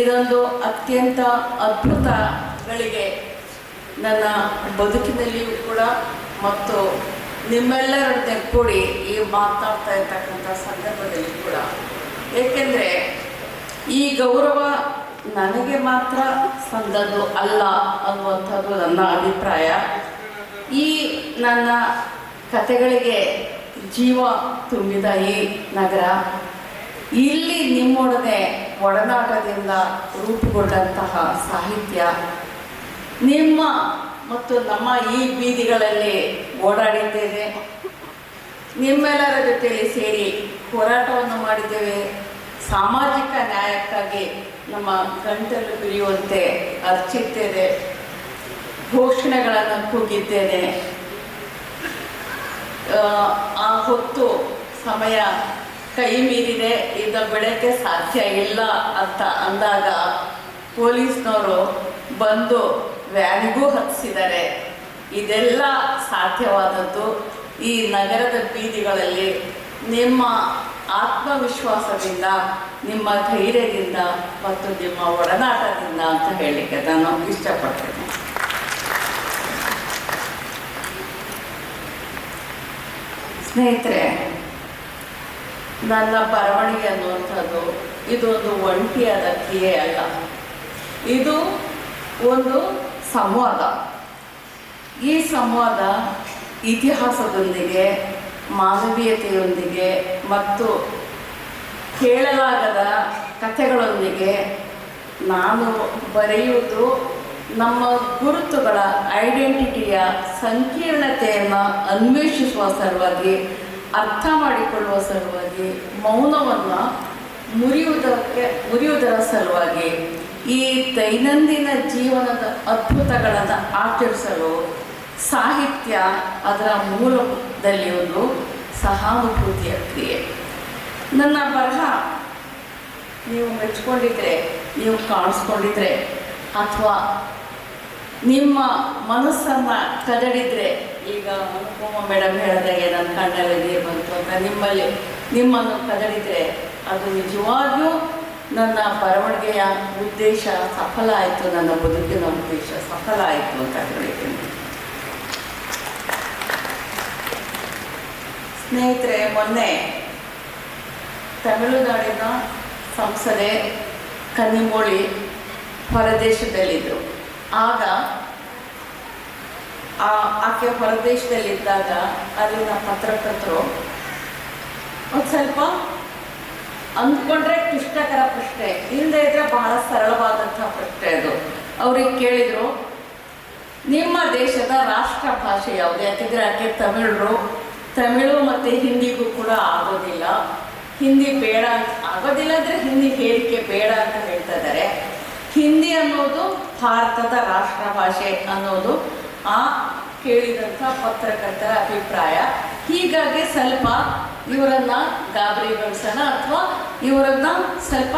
ಇದೊಂದು ಅತ್ಯಂತ ಅದ್ಭುತಗಳಿಗೆ ನನ್ನ ಬದುಕಿನಲ್ಲಿಯೂ ಕೂಡ ಮತ್ತು ನಿಮ್ಮೆಲ್ಲರೊಡನೆ ಕೂಡಿ ಈ ಮಾತಾಡ್ತಾ ಇರ್ತಕ್ಕಂಥ ಸಂದರ್ಭದಲ್ಲಿ ಕೂಡ. ಏಕೆಂದರೆ ಈ ಗೌರವ ನನಗೆ ಮಾತ್ರ ಸಂದದ್ದು ಅಲ್ಲ ಅನ್ನುವಂಥದ್ದು ನನ್ನ ಅಭಿಪ್ರಾಯ. ಈ ನನ್ನ ಕತೆಗಳಿಗೆ ಜೀವ ತುಂಬಿದ ಈ ನಗರ, ಇಲ್ಲಿ ನಿಮ್ಮೊಡನೆ ಒಡನಾಟದಿಂದ ರೂಪುಗೊಂಡಂತಹ ಸಾಹಿತ್ಯ ನಿಮ್ಮ ಮತ್ತು ನಮ್ಮ ಈ ಬೀದಿಗಳಲ್ಲಿ ಓಡಾಡಿದ್ದೇವೆ. ನಿಮ್ಮೆಲ್ಲರ ಜೊತೆಯಲ್ಲಿ ಸೇರಿ ಹೋರಾಟವನ್ನು ಮಾಡಿದ್ದೇವೆ. ಸಾಮಾಜಿಕ ನ್ಯಾಯಕ್ಕಾಗಿ ನಮ್ಮ ಗಂಟಲು ಬಿರಿಯುವಂತೆ ಅರ್ಚಿದ್ದೇನೆ ಘೋಷಣೆಗಳನ್ನು ಕೂಗಿದ್ದೇನೆ. ಆ, ಆ ಹೊತ್ತು ಸಮಯ ಕೈ ಮೀರಿದೆ ಇದು ಬೆಳಕ್ಕೆ ಸಾಧ್ಯ ಇಲ್ಲ ಅಂತ ಅಂದಾಗ ಪೊಲೀಸ್ನವರು ಬಂದು ವ್ಯಾನಿಗೂ ಹತ್ತಿಸಿದ್ದಾರೆ ಇದೆಲ್ಲ ಸಾಧ್ಯವಾದದ್ದು ಈ ನಗರದ ಬೀದಿಗಳಲ್ಲಿ ನಿಮ್ಮ ಆತ್ಮವಿಶ್ವಾಸದಿಂದ, ನಿಮ್ಮ ಧೈರ್ಯದಿಂದ ಮತ್ತು ನಿಮ್ಮ ಒಡನಾಟದಿಂದ ಅಂತ ಹೇಳಲಿಕ್ಕೆ ನಾನು ಇಷ್ಟಪಡ್ತೇನೆ. ಸ್ನೇಹಿತರೆ ನನ್ನ ಬರವಣಿಗೆ ಅನ್ನುವಂಥದ್ದು, ಇದು ಒಂದು ಒಂಟಿಯಾದ ಕ್ರಿಯೆ ಅಲ್ಲ. ಇದು ಒಂದು ಸಂವಾದ. ಈ ಸಂವಾದ ಇತಿಹಾಸದೊಂದಿಗೆ, ಮಾನವೀಯತೆಯೊಂದಿಗೆ ಮತ್ತು ಕೇಳಲಾಗದ ಕಥೆಗಳೊಂದಿಗೆ ನಾನು ಬರೆಯುವುದು ನಮ್ಮ ಗುರುತುಗಳ ಐಡೆಂಟಿಟಿಯ ಸಂಕೀರ್ಣತೆಯನ್ನು ಅನ್ವೇಷಿಸುವ ಸಲುವಾಗಿ ಅರ್ಥ ಮಾಡಿಕೊಳ್ಳುವ ಸಲುವಾಗಿ, ಮೌನವನ್ನು ಮುರಿಯುವುದಕ್ಕೆ, ಮುರಿಯುವುದರ ಸಲುವಾಗಿ ಈ ದೈನಂದಿನ ಜೀವನದ ಅದ್ಭುತಗಳನ್ನು ಆಚರಿಸಲು ಸಾಹಿತ್ಯ ಅದರ ಮೂಲದಲ್ಲಿ ಒಂದು ಸಹಾನುಭೂತಿಯ ಕ್ರಿಯೆ. ನನ್ನ ಬರಹ ನೀವು ಮೆಚ್ಕೊಂಡಿದ್ರೆ, ನೀವು ಕಾಣಿಸ್ಕೊಂಡಿದ್ರೆ, ಅಥವಾ ನಿಮ್ಮ ಮನಸ್ಸನ್ನು ಕದಡಿದ್ರೆ ಈಗ ಅನುಪಮ ಮೇಡಮ್ ಹೇಳಿದಾಗೆ ನನ್ನ ಕಣ್ಣಲ್ಲಿ ನೀರು ಬಂತು ಅಂತ ನಿಮ್ಮಲ್ಲಿ, ನಿಮ್ಮನ್ನು ಕದಳಿದ್ರೆ ಅದು ನಿಜವಾಗಿಯೂ ನನ್ನ ಬರವಣಿಗೆಯ ಉದ್ದೇಶ ಸಫಲ ಆಯಿತು, ನನ್ನ ಬದುಕಿನ ಉದ್ದೇಶ ಸಫಲ ಆಯಿತು ಅಂತ ಹೇಳಿದ್ದೀನಿ. ಸ್ನೇಹಿತರೆ, ಮೊನ್ನೆ ತಮಿಳುನಾಡಿನ ಸಂಸದೆ ಕನ್ನಿಮೋಳಿ ಹೊರದೇಶದಲ್ಲಿದ್ದರು ಆಗ ಆ, ಆಕೆ ಹೊರದೇಶದಲ್ಲಿದ್ದಾಗ ಅಲ್ಲಿನ ಪತ್ರಕರ್ತರು ಒಂದು ಸ್ವಲ್ಪ ಅಂದ್ಕೊಂಡ್ರೆ ಕ್ಲಿಷ್ಟಕರ ಪ್ರಶ್ನೆ. ಇಲ್ಲದೆ ಇದ್ರೆ ಬಹಳ ಸರಳವಾದಂಥ ಪ್ರಶ್ನೆ ಅದು. ಅವ್ರಿಗೆ ಕೇಳಿದರು, ನಿಮ್ಮ ದೇಶದ ರಾಷ್ಟ್ರ ಭಾಷೆ ಯಾವುದು? ಯಾಕೆಂದರೆ ಆಕೆ ತಮಿಳರು. ತಮಿಳು ಮತ್ತು ಹಿಂದಿಗೂ ಕೂಡ ಆಗೋದಿಲ್ಲ. ಹಿಂದಿ ಬೇಡ ಅಂತ, ಆಗೋದಿಲ್ಲ ಅಂದರೆ ಹಿಂದಿ ಹೇಳಿಕೆ ಬೇಡ ಅಂತ ಹೇಳ್ತಾ ಇದ್ದಾರೆ. ಹಿಂದಿ ಅನ್ನೋದು ಭಾರತದ ರಾಷ್ಟ್ರ ಭಾಷೆ ಅನ್ನೋದು ಆ ಕೇಳಿದಂಥ ಪತ್ರಕರ್ತರ ಅಭಿಪ್ರಾಯ. ಹೀಗಾಗಿ ಸ್ವಲ್ಪ ಇವರನ್ನ ಗಾಬರಿಗೊಳಿಸೋಣ ಅಥವಾ ಇವರನ್ನ ಸ್ವಲ್ಪ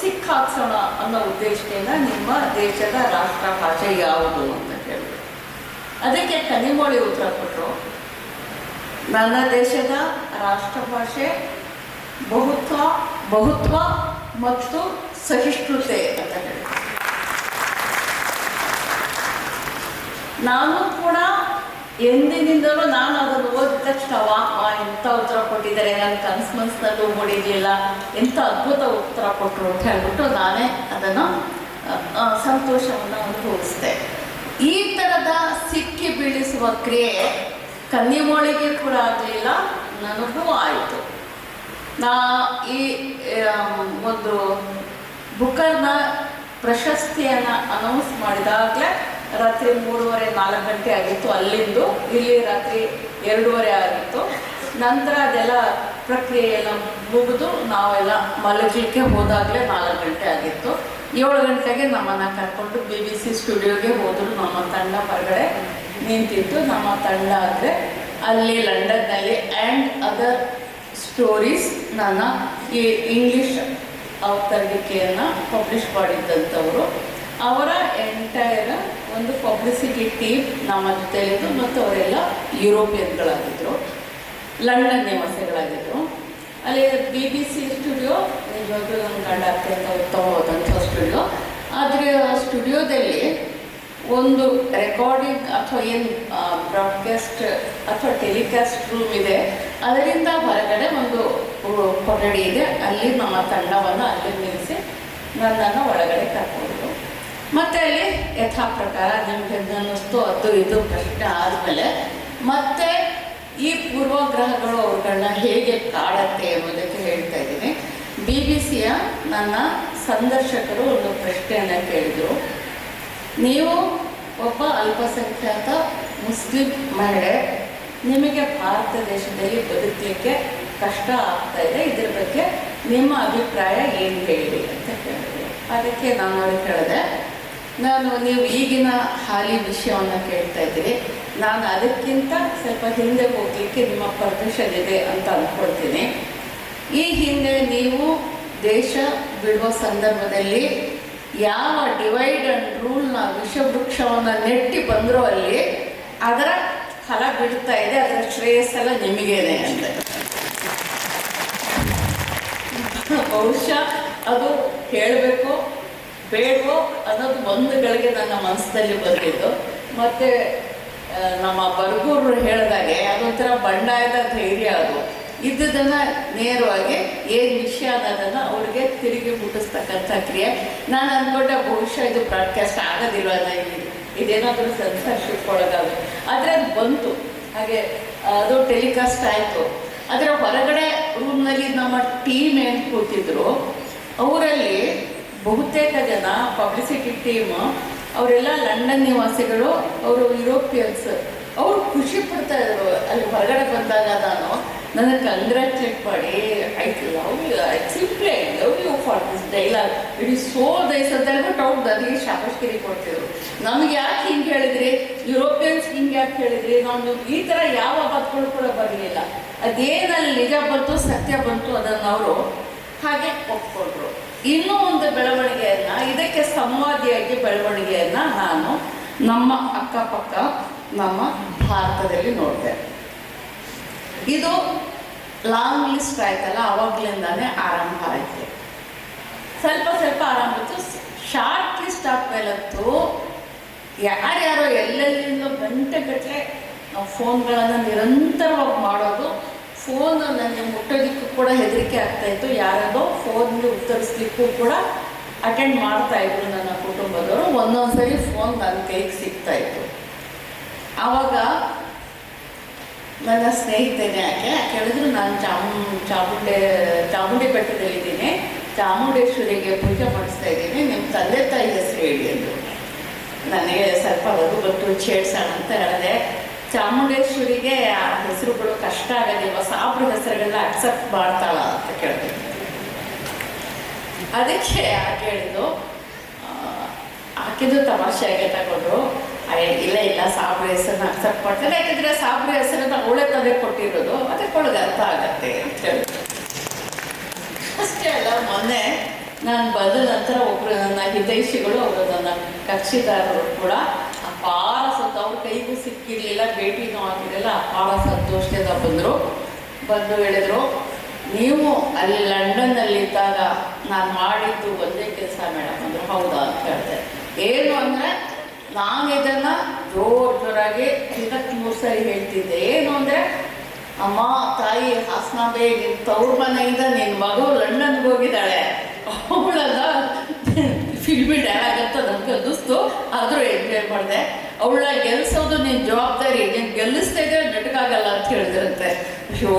ಸಿಕ್ ಹಾಕ್ಸೋಣ ಅನ್ನೋ ಉದ್ದೇಶದಿಂದ ನಿಮ್ಮ ದೇಶದ ರಾಷ್ಟ್ರ ಭಾಷೆ ಯಾವುದು ಅಂತ ಕೇಳಿದ್ರು ಅದಕ್ಕೆ ಕನಿಮೊಳಿ ಉತ್ತರ ಕೊಟ್ಟರು ನನ್ನ ದೇಶದ ರಾಷ್ಟ್ರ ಭಾಷೆ ಬಹುತ್ವ ಬಹುತ್ವ ಮತ್ತು ಸಹಿಷ್ಣುತೆ ಅಂತ ಹೇಳಿದ್ರು ನಾನು ಕೂಡ ಎಂದಿನಿಂದಲೂ ನಾನು ಅದನ್ನು ಓದಿದ ತಕ್ಷಣ, ವಾ ಎಂಥ ಉತ್ತರ ಕೊಟ್ಟಿದ್ದಾರೆ? ನನ್ನ ಕನ್ಸ್ ಮನಸ್ಸಿನಲ್ಲೂ ಮೂಡಿರಲಿಲ್ಲ. ಎಂಥ ಅದ್ಭುತ ಉತ್ತರ ಕೊಟ್ಟರು ಅಂತ ಹೇಳ್ಬಿಟ್ಟು ನಾನೇ ಅದನ್ನು ಸಂತೋಷವನ್ನು ಅನುಭವಿಸಿದೆ. ಈ ಥರದ ಸಿಕ್ಕಿ ಬೀಳಿಸುವ ಕ್ರಿಯೆ ಕನ್ನಿಮೋಳಿಗೆ ಕೂಡ ಆಗಲಿಲ್ಲ, ನನಗೂ ಆಯಿತು. ನಾ ಈ ಒಂದು ಬುಕ್ಕರ್ನ ಪ್ರಶಸ್ತಿಯನ್ನು ಅನೌನ್ಸ್ ಮಾಡಿದಾಗಲೇ ರಾತ್ರಿ ಮೂರುವರೆ, ನಾಲ್ಕು ಗಂಟೆ ಆಗಿತ್ತು ಅಲ್ಲಿಂದು. ಇಲ್ಲಿ ರಾತ್ರಿ ಎರಡೂವರೆ ಆಗಿತ್ತು. ನಂತರ ಅದೆಲ್ಲ ಪ್ರಕ್ರಿಯೆ ಎಲ್ಲ ಮುಗಿದು ನಾವೆಲ್ಲ ಮಲಗಲಿಕ್ಕೆ ಹೋದಾಗಲೇ ನಾಲ್ಕು ಗಂಟೆ ಆಗಿತ್ತು. ಏಳು ಗಂಟೆಗೆ ನಮ್ಮನ್ನು ಕರ್ಕೊಂಡು ಬಿ ಬಿ ಸಿ ಸ್ಟುಡಿಯೋಗೆ ಹೋದರು ನಮ್ಮ ತಂಡ ಹೊರಗಡೆ ನಿಂತಿತ್ತು. ನಮ್ಮ ತಂಡ ಆದರೆ ಅಲ್ಲಿ ಲಂಡನ್ನಲ್ಲಿ ಆ್ಯಂಡ್ ಅದರ್ ಸ್ಟೋರೀಸ್ ನನ್ನ ಈ ಇಂಗ್ಲೀಷ್ ಅವತರಣಿಕೆಯನ್ನು ಪಬ್ಲಿಷ್ ಮಾಡಿದ್ದಂಥವರು. ಅವರ ಎಂಟೈರ್ ಒಂದು ಪಬ್ಲಿಸಿಟಿ ಟೀಮ್ ನಮ್ಮ ಜೊತೆಯಲ್ಲಿದ್ದು ಮತ್ತು ಅವರೆಲ್ಲ ಯುರೋಪಿಯನ್ಗಳಾಗಿದ್ದರು ಲಂಡನ್ ನಿವಾಸಿಗಳಾಗಿದ್ದರು ಅಲ್ಲಿ ಬಿ ಬಿ ಸಿ ಸ್ಟುಡಿಯೋ ನಿಜವಾಗ್ಲೂ ನಮ್ಮ ಗಂಡ ಅತ್ಯಂತ ಉತ್ತಮವಾದಂಥ ಸ್ಟುಡಿಯೋ ಆದರೆ ಆ ಸ್ಟುಡಿಯೋದಲ್ಲಿ ಒಂದು ರೆಕಾರ್ಡಿಂಗ್ ಅಥವಾ ಏನು ಬ್ರಾಡ್ಕಾಸ್ಟ್ ಅಥವಾ ಟೆಲಿಕಾಸ್ಟ್ ರೂಮ್ ಇದೆ. ಅದರಿಂದ ಹೊರಗಡೆ ಒಂದು ಕೊಠಡಿ ಇದೆ. ಅಲ್ಲಿ ನಮ್ಮ ತಂಡವನ್ನು ಅಲ್ಲಿ ನಿಲ್ಲಿಸಿ ನನ್ನನ್ನು ಒಳಗಡೆ ಕರ್ಕೊಂಡ್ರು ಮತ್ತೆ ಅಲ್ಲಿ ಯಥಾ ಪ್ರಕಾರ ನಿಮ್ಗೆ ಅನ್ನಿಸ್ತು ಅದು ಇದು ಪ್ರಶ್ನೆ ಆದಮೇಲೆ ಮತ್ತೆ ಈ ಪೂರ್ವಗ್ರಹಗಳು ಅವುಗಳನ್ನ ಹೇಗೆ ಕಾಡತ್ತೆ ಎಂಬುದಕ್ಕೆ ಹೇಳ್ತಾ ಇದ್ದೀನಿ. ಬಿ ಬಿ ಸಿಯ ನನ್ನ ಸಂದರ್ಶಕರು ಒಂದು ಪ್ರಶ್ನೆಯನ್ನು ಕೇಳಿದರು. ನೀವು ಒಬ್ಬ ಅಲ್ಪಸಂಖ್ಯಾತ ಮುಸ್ಲಿಂ ಮಹಿಳೆ, ನಿಮಗೆ ಭಾರತ ದೇಶದಲ್ಲಿ ಬದುಕಲಿಕ್ಕೆ ಕಷ್ಟ ಆಗ್ತಾ ಇದೆ, ಇದ್ರ ಬಗ್ಗೆ ನಿಮ್ಮ ಅಭಿಪ್ರಾಯ ಏನು ಹೇಳಿ ಅಂತ ಕೇಳಿದ್ರು. ಅದಕ್ಕೆ ನಾನು ಹೇಳಿದೆ. ನಾನು ನೀವು ಈಗಿನ ಹಾಲಿ ವಿಷಯವನ್ನು ಕೇಳ್ತಾ ಇದ್ದೀನಿ. ನಾನು ಅದಕ್ಕಿಂತ ಸ್ವಲ್ಪ ಹಿಂದೆ ಹೋಗಲಿಕ್ಕೆ ನಿಮ್ಮ ಪರ್ಮಿಷನ್ ಇದೆ ಅಂತ ಅಂದ್ಕೊಳ್ತೀನಿ ಈ ಹಿಂದೆ ನೀವು ದೇಶ ಬಿಡುವ ಸಂದರ್ಭದಲ್ಲಿ ಯಾವ ಡಿವೈಡ್ ಅಂಡ್ ರೂಲ್ನ ವಿಷವೃಕ್ಷವನ್ನು ನೆಟ್ಟಿ ಬಂದರೂ ಅಲ್ಲಿ ಅದರ ಫಲ ಬಿಡ್ತಾ ಇದೆ, ಅದರ ಶ್ರೇಯಸ್ಸೆಲ್ಲ ನಿಮಗೇನೆ ಅಂತ. ಬಹುಶಃ ಅದು ಹೇಳಬೇಕು. ಬೇಡವೋ ಅನ್ನೋದು ಒಂದು ಗಳಿಗೆ ನನ್ನ ಮನಸ್ಸಲ್ಲಿ ಬಂದಿದ್ದು. ಮತ್ತು ನಮ್ಮ ಬರ್ಗೂರು ಹೇಳಿದಾಗೆ ಅದೊಂಥರ ಬಂಡಾಯದ ಧೈರ್ಯ ಅದು. ಇದ್ದದನ್ನು ನೇರವಾಗಿ ಏನು ವಿಷಯ ಅನ್ನೋದನ್ನು ಅವ್ರಿಗೆ ತಿರುಗಿ ಮುಟ್ಟಿಸ್ತಕ್ಕಂಥ ಕ್ರಿಯೆ. ನಾನು ಅಂದ್ಕೊಂಡೆ ಬಹುಶಃ ಇದು ಬ್ರಾಡ್ಕಾಸ್ಟ್ ಆಗೋದಿಲ್ಲ ಇದು ಇದೇನಾದರೂ ಸೆನ್ಸರ್ಶಿಪ್ ಒಳಗಾಗುತ್ತೆ ಆದರೆ ಅದು ಬಂತು. ಹಾಗೆ, ಅದು ಟೆಲಿಕಾಸ್ಟ್ ಆಯಿತು. ಅದರ ಹೊರಗಡೆ ರೂಮ್ನಲ್ಲಿ ನಮ್ಮ ಟೀಮ್ ಏನು ಕೂತಿದ್ರು, ಅವರಲ್ಲಿ ಬಹುತೇಕ ಜನ ಪಬ್ಲಿಸಿಟಿ ಟೀಮ್ ಅವರೆಲ್ಲ ಲಂಡನ್ ನಿವಾಸಿಗಳು, ಅವರು ಯುರೋಪಿಯನ್ಸ್. ಅವರು ಖುಷಿ ಪಡ್ತಾ ಇದ್ರು. ಅಲ್ಲಿ ಹೊರಗಡೆ ಬಂದಾಗ ನಾನು, ನನಗೆ ಕಂಗ್ರ್ಯಾಚುಲೇಟ್ ಮಾಡಿ. I love you I simply I love you for this dialogue it is so ದೈಸ್ ಅಂತ ಹೇಳ್ಬಿಟ್ಟು ಅವ್ರು ನನಗೆ ಶಾಪಸ್ಕಿರಿ ಕೊಡ್ತಿದ್ರು. ನಮ್ಗೆ ಯಾಕೆ ಹಿಂಗೆ ಹೇಳಿದ್ರಿ? ಯುರೋಪಿಯನ್ಸ್ ಹಿಂಗೆ ಯಾಕೆ ಹೇಳಿದ್ರಿ? ನಾನು ಈ ಥರ ಯಾವ ಮಾತುಗಳು ಕೂಡ ಬರಲಿಲ್ಲ. ಅದೇನಲ್ಲಿ ನಿಜ ಬಂತು ಸತ್ಯ ಬಂತು ಅದನ್ನು ಅವರು ಹಾಗೆ ಒಪ್ಕೊಂಡ್ರು. ಇನ್ನೂ ಒಂದು ಬೆಳವಣಿಗೆಯನ್ನ, ಇದಕ್ಕೆ ಸಂವಾದಿಯಾಗಿ ಬೆಳವಣಿಗೆಯನ್ನ ನಾನು ನಮ್ಮ ಅಕ್ಕಪಕ್ಕ, ನಮ್ಮ ಭಾರತದಲ್ಲಿ ನೋಡಿದೆ. ಇದು ಲಾಂಗ್ ಲಿಸ್ಟ್ ಆಯ್ತಲ್ಲ, ಅವಾಗ್ಲಿಂದಾನೇ ಆರಂಭ ಆಯ್ತು. ಸ್ವಲ್ಪ ಸ್ವಲ್ಪ ಆರಂಭ ಶಾರ್ಟ್ ಲಿಸ್ಟ್ ಆದ್ಮೇಲಂತೂ ಯಾರ್ಯಾರೋ ಎಲ್ಲೆಲ್ಲಿಂದ ಗಂಟೆಗಟ್ಟಲೆ ನಾವು ಫೋನ್ಗಳನ್ನು ನಿರಂತರವಾಗಿ ಮಾಡೋದು ಫೋನ್ ನನಗೆ ಮುಟ್ಟೋದಕ್ಕೂ ಕೂಡ ಹೆದರಿಕೆ ಆಗ್ತಾಯಿತ್ತು ಯಾರದೋ ಫೋನ್ಗೆ ಉತ್ತರಿಸ್ಲಿಕ್ಕೂ ಕೂಡ ಅಟೆಂಡ್ ಮಾಡ್ತಾ ಇದ್ರು ನನ್ನ ಕುಟುಂಬದವರು. ಒಂದೊಂದ್ಸರಿ ಫೋನ್ ನನ್ನ ಕೈಗೆ ಸಿಗ್ತಾ ಇತ್ತು. ಆವಾಗ ನನ್ನ ಸ್ನೇಹಿತನೇ ಯಾಕೆ ಕೇಳಿದ್ರು ನಾನು ಚಾಮು ಚಾಮುಂಡೆ ಚಾಮುಂಡಿ ಬೆಟ್ಟದಲ್ಲಿದ್ದೀನಿ ಚಾಮುಂಡೇಶ್ವರಿಗೆ ಪೂಜೆ ಮಾಡಿಸ್ತಾ ಇದ್ದೀನಿ. ನಿಮ್ಮ ತಂದೆ ತಾಯಿ ಹೆಸರು ಹೇಳಿ ಅಂದರು. ನನಗೆ ಸ್ವಲ್ಪ ಅದು ಗೊತ್ತು, ಛೇಡ್ಸೋಣ ಅಂತ ಹೇಳಿದೆ. ಚಾಮುಂಡೇಶ್ವರಿಗೆ ಆ ಹೆಸರುಗಳು ಕಷ್ಟ ಆಗೋದಿಲ್ವ ಸಾಬ್ರ ಹೆಸರುಗಳನ್ನ ಅಕ್ಸೆಪ್ಟ್ ಮಾಡ್ತಾಳ ಅಂತ ಕೇಳಿದೆ ಅದಕ್ಕೆ ಯಾಕೆ ಹೇಳಿದ್ದು ಹಾಕಿದ್ದು ತಮಾಷೆಯಾಗೆ ತಗೊಂಡ್ರು ಇಲ್ಲ ಇಲ್ಲ, ಸಾಬ್ರ ಹೆಸರನ್ನ ಅಕ್ಸೆಪ್ಟ್ ಮಾಡ್ತಾರೆ ಯಾಕಂದ್ರೆ ಸಾಬ್ರ ಹೆಸರನ್ನ ಅವಳೆ ತಂದೆ ಕೊಟ್ಟಿರೋದು. ಅದಕ್ಕೆ ಒಳಗೆ ಅರ್ಥ ಆಗತ್ತೆ ಅಂತ ಹೇಳಿದ್ರು. ಅಷ್ಟೇ ಅಲ್ಲ, ಮೊನ್ನೆ ನಾನು ಬಂದ ನಂತರ ಒಬ್ರು ನನ್ನ ಹಿತೈಷಿಗಳು, ಅವರು ನನ್ನ ಕಕ್ಷಿದಾರರು ಕೂಡ ಅಪಾರ ಅವ್ರ ಕೈಗೂ ಸಿಕ್ಕಿರಲಿಲ್ಲ, ಭೇಟಿನೂ ಆಗಿರಲಿಲ್ಲ ಭಾಳ ಸಂತೋಷದಿಂದ ಬಂದರು. ಬಂದು ಹೇಳಿದರು, ನೀವು ಅಲ್ಲಿ ಲಂಡನ್ನಲ್ಲಿದ್ದಾಗ ನಾನು ಮಾಡಿದ್ದು ಒಂದೇ ಕೆಲಸ ಮೇಡಮ್ ಅಂದರು, ಹೌದಾ? ಅಂತ ಹೇಳಿದೆ ಏನು ಅಂದರೆ, ನಾನು ಇದನ್ನು ಜೋರು ಜೋರಾಗಿ ಇದಕ್ಕೆ ಮೂರು ಸರಿ ಹೇಳ್ತಿದ್ದೆ. ಏನು ಅಂದರೆ, ಅಮ್ಮ, ತಾಯಿ ಹಾಸನ ಬೇಗ ತವ್ರ ಮನೆಯಿಂದ ನಿನ್ನ ಮಗು ಲಂಡನ್ಗೆ ಹೋಗಿದ್ದಾಳೆ. ಅವಳನ್ನ ಫಿಲ್ಮಿ ಡೈಲಾಗ್ ಅಂತ ನನ್ಗೆ ಅನ್ನಿಸ್ತು ಆದರೂ ಎಂಜಾಯ್ ಮಾಡಿದೆ ಅವಳ ಗೆಲ್ಲಿಸೋದು ನಿನ್ನ ಜವಾಬ್ದಾರಿ, ನೀನು ಗೆಲ್ಲಿಸ್ತಾ ಇದ್ರೆ ನಟಕಾಗಲ್ಲ ಅಂತ ಹೇಳಿದ್ರಂತೆ. ಅಯ್ಯೋ,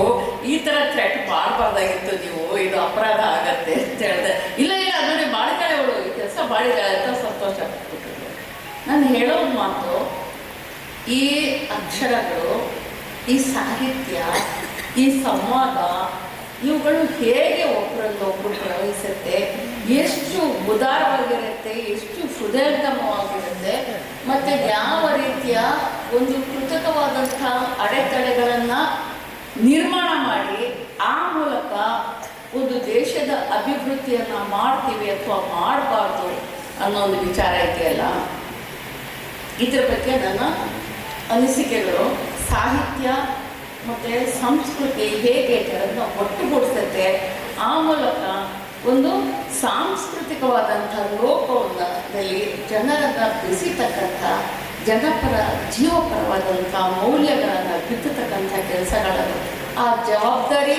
ಈ ಥರ ಥ್ರೆಟ್ ಮಾಡಬಾರ್ದಾಗಿತ್ತು ನೀವು, ಇದು ಅಪರಾಧ ಆಗತ್ತೆ ಅಂತ ಹೇಳಿದೆ. ಇಲ್ಲ ಇಲ್ಲ ಅದನ್ನೇ ಮಾಡ್ತಾಳೆ ಅವಳು, ಈ ಕೆಲಸ ಮಾಡಿದ್ದಾಳೆ ಅಂತ ಸಂತೋಷ ನಾನು ಹೇಳೋ ಮಾತು, ಈ ಅಕ್ಷರಗಳು, ಈ ಸಾಹಿತ್ಯ, ಈ ಸಂವಾದ, ಇವುಗಳು ಹೇಗೆ ಒಬ್ಬರಲ್ಲೊಬ್ಬರು ಪ್ರವಹಿಸುತ್ತೆ ಎಷ್ಟು ಉದಾರವಾಗಿರುತ್ತೆ, ಎಷ್ಟು ಹೃದಯಂಗಮವಾಗಿರುತ್ತೆ ಮತ್ತು ಯಾವ ರೀತಿಯ ಒಂದು ಕೃತಕವಾದಂಥ ಅಡೆತಡೆಗಳನ್ನು ನಿರ್ಮಾಣ ಮಾಡಿ ಆ ಮೂಲಕ ಒಂದು ದೇಶದ ಅಭಿವೃದ್ಧಿಯನ್ನು ಮಾಡ್ತೀವಿ ಅಥವಾ ಮಾಡಬಾರ್ದು ಅನ್ನೋ ಒಂದು ವಿಚಾರ ಇದೆಯಲ್ಲ ಇದ್ರ ಬಗ್ಗೆ ನನ್ನ ಅನಿಸಿಕೆಗಳು, ಸಾಹಿತ್ಯ ಮತ್ತು ಸಂಸ್ಕೃತಿ ಹೇಗೆ ಒಟ್ಟುಗೂಡಿಸುತ್ತೆ, ಆ ಮೂಲಕ ಒಂದು ಸಾಂಸ್ಕೃತಿಕವಾದಂಥ ಲೋಕದಲ್ಲಿ ಜನರನ್ನ ಬೆಸಿತಕ್ಕಂಥ ಜನಪರ ಜೀವಪರವಾದಂಥ ಮೌಲ್ಯಗಳನ್ನು ಬಿತ್ತತಕ್ಕಂಥ ಕೆಲಸಗಳನ್ನು ಆ ಜವಾಬ್ದಾರಿ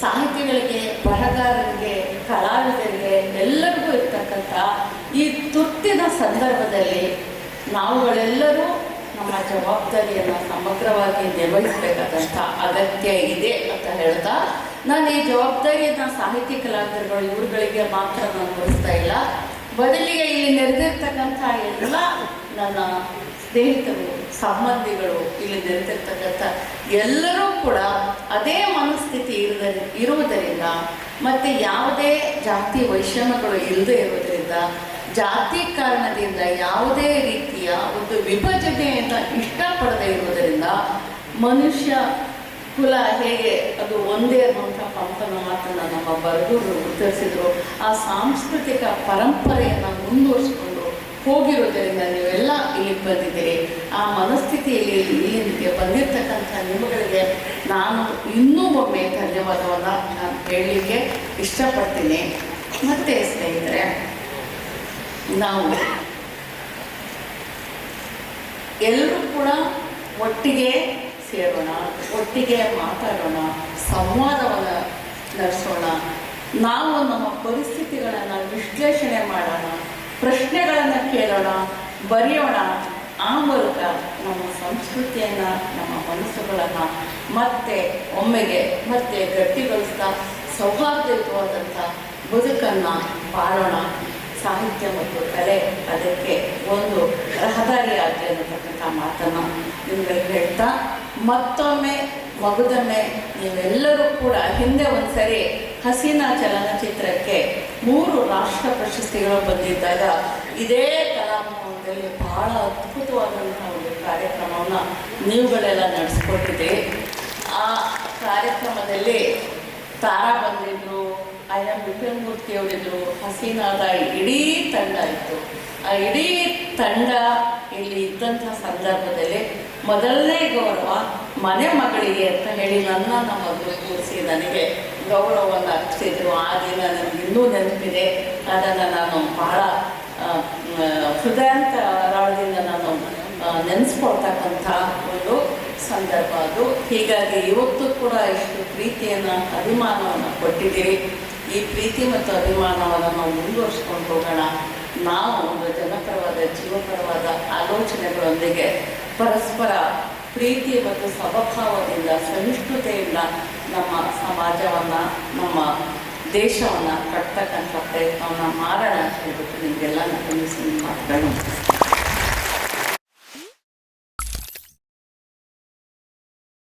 ಸಾಹಿತಿಗಳಿಗೆ, ಬರಹಗಾರರಿಗೆ, ಕಲಾವಿದರಿಗೆ ಎಲ್ಲರಿಗೂ ಇರ್ತಕ್ಕಂಥ ಈ ತುರ್ತಿನ ಸಂದರ್ಭದಲ್ಲಿ ನಾವುಗಳೆಲ್ಲರೂ ನಮ್ಮ ಜವಾಬ್ದಾರಿಯನ್ನು ಸಮಗ್ರವಾಗಿ ನಿರ್ವಹಿಸಬೇಕಾದಂಥ ಅಗತ್ಯ ಇದೆ ಅಂತ ಹೇಳ್ತಾ ನಾನು ಈ ಜವಾಬ್ದಾರಿಯನ್ನು ಸಾಹಿತ್ಯ ಕಲಾವಿದರುಗಳು ಇವರುಗಳಿಗೆ ಮಾತ್ರ ನಾನು ಕೊಡಿಸ್ತಾ ಇಲ್ಲ. ಬದಲಿಗೆ ಇಲ್ಲಿ ನೆರೆದಿರ್ತಕ್ಕಂಥ ಎಲ್ಲ ನನ್ನ ಸ್ನೇಹಿತರು, ಸಂಬಂಧಿಗಳು ಇಲ್ಲಿ ನೆರೆದಿರ್ತಕ್ಕಂಥ ಎಲ್ಲರೂ ಕೂಡ ಅದೇ ಮನಸ್ಥಿತಿ ಇರದ, ಇರುವುದರಿಂದ ಮತ್ತು ಯಾವುದೇ ಜಾತಿ ವೈಷಮ್ಯಗಳು ಇಲ್ಲದೆ ಇರುವುದರಿಂದ, ಜಾತಿ ಕಾರಣದಿಂದ ಯಾವುದೇ ರೀತಿಯ ಒಂದು ವಿಭಜನೆಯನ್ನು ಇಷ್ಟಪಡದೇ ಇರುವುದರಿಂದ ಮನುಷ್ಯ ಕುಲ ಹೇಗೆ ಅದು ಒಂದೇ ಅನ್ನುವಂಥ ಪಂಪನ ಮಾತನ್ನು ನಮ್ಮ ಬರಗೂರು ಉತ್ತರಿಸಿದ್ರು. ಆ ಸಾಂಸ್ಕೃತಿಕ ಪರಂಪರೆಯನ್ನು ಮುಂದುವರಿಸಿಕೊಂಡು ಹೋಗಿರೋದರಿಂದ ನೀವೆಲ್ಲ ಇಲ್ಲಿ ಬಂದಿದ್ದೀರಿ. ಆ ಮನಸ್ಥಿತಿಯಲ್ಲಿ ಇಲ್ಲಿಗೆ ಬಂದಿರತಕ್ಕಂಥ ನಿಮಗಳಿಗೆ ನಾನು ಇನ್ನೂ ಒಮ್ಮೆ ಧನ್ಯವಾದವನ್ನು ನಾನು ಹೇಳಲಿಕ್ಕೆ ಇಷ್ಟಪಡ್ತೀನಿ. ಮತ್ತು ಸ್ನೇಹಿತರೆ, ನಾವು ಎಲ್ಲರೂ ಕೂಡ ಒಟ್ಟಿಗೆ ಸೇರೋಣ, ಒಟ್ಟಿಗೆ ಮಾತಾಡೋಣ, ಸಂವಾದವನ್ನು ನಡೆಸೋಣ. ನಾವು ನಮ್ಮ ಪರಿಸ್ಥಿತಿಗಳನ್ನು ವಿಶ್ಲೇಷಣೆ ಮಾಡೋಣ, ಪ್ರಶ್ನೆಗಳನ್ನು ಕೇಳೋಣ, ಬರೆಯೋಣ. ಆ ಮೂಲಕ ನಮ್ಮ ಸಂಸ್ಕೃತಿಯನ್ನು, ನಮ್ಮ ಮನಸ್ಸುಗಳನ್ನು ಮತ್ತೆ ಒಮ್ಮೆಗೆ ಮತ್ತೆ ಗಟ್ಟಿಗೊಳಿಸ್ತಾ ಸೌಹಾರ್ದಯುತವಾದಂಥ ಬದುಕನ್ನು ಬಾಳೋಣ. ಸಾಹಿತ್ಯ ಮತ್ತು ಕಲೆ ಅದಕ್ಕೆ ಒಂದು ರಹದಾರಿ ಆಗಲಿ ಅನ್ನತಕ್ಕಂಥ ಮಾತನ್ನು ನಿಮಗೆ ಹೇಳ್ತಾ, ಮತ್ತೊಮ್ಮೆ ಮಗುದೊಮ್ಮೆ ನೀವೆಲ್ಲರೂ ಕೂಡ ಹಿಂದೆ ಒಂದ್ಸರಿ ಹಸೀನಾ ಚಲನಚಿತ್ರಕ್ಕೆ ಮೂರು ರಾಷ್ಟ್ರ ಪ್ರಶಸ್ತಿಗಳು ಬಂದಿದ್ದಾಗ ಇದೇ ಕಲಾಭವನದಲ್ಲಿ ಬಹಳ ಅದ್ಭುತವಾದಂಥ ಒಂದು ಕಾರ್ಯಕ್ರಮವನ್ನು ನೀವುಗಳೆಲ್ಲ ನಡೆಸ್ಕೊಟ್ಟಿದ್ದೀರಿ. ಆ ಕಾರ್ಯಕ್ರಮದಲ್ಲಿ ತಾರಾ ಬಂದಿದ್ರು ಐ ಎಂ ವಿಠಲ್ಮೂರ್ತಿ ಅವರಿದ್ರು. ಹಸೀನಾದ ಇಡೀ ತಂಡ ಇತ್ತು. ಆ ಇಡೀ ತಂಡ ಇಲ್ಲಿ ಇದ್ದಂಥ ಸಂದರ್ಭದಲ್ಲಿ ಮೊದಲನೇ ಗೌರವ ಮನೆ ಮಗಳಿಗೆ ಅಂತ ಹೇಳಿ ನನ್ನ ನಮ್ಮ ಕೂರಿಸಿ ನನಗೆ ಗೌರವವನ್ನು ಅರ್ಪಿಸಿದ್ರು. ಆ ದಿನ ನನಗೆ ಇನ್ನೂ ನೆನಪಿದೆ. ಅದನ್ನು ನಾನು ಬಹಳ ಹೃದಯಾಂತ ರಾಳದಿಂದ ನಾನು ನೆನೆಸ್ಕೊಳ್ತಕ್ಕಂಥ ಒಂದು ಸಂದರ್ಭ ಅದು. ಹೀಗಾಗಿ ಇವತ್ತು ಕೂಡ ಇಷ್ಟು ಪ್ರೀತಿಯನ್ನು, ಅಭಿಮಾನವನ್ನು ಕೊಟ್ಟಿದ್ದೀರಿ. ಈ ಪ್ರೀತಿ ಮತ್ತು ಅಭಿಮಾನವನ್ನು ನಾವು ಮುಂದುವರಿಸ್ಕೊಂಡು ಹೋಗೋಣ ನಾವು ಒಂದು ಜನಪರವಾದ, ಜೀವಪರವಾದ ಆಲೋಚನೆಗಳೊಂದಿಗೆ ಪರಸ್ಪರ ಪ್ರೀತಿ ಮತ್ತು ಸಮಭಾವದಿಂದ ಸಹಿಷ್ಣುತೆಯಿಂದ ನಮ್ಮ ಸಮಾಜವನ್ನು, ನಮ್ಮ ದೇಶವನ್ನು ಕಟ್ತಕ್ಕಂಥ ಪ್ರಯತ್ನವನ್ನು ಮಾಡೋಣ ಅಂತ ಹೇಳ್ಬಿಟ್ಟು ನಿಮಗೆಲ್ಲ ನಾನು ಮಾತುಗಳು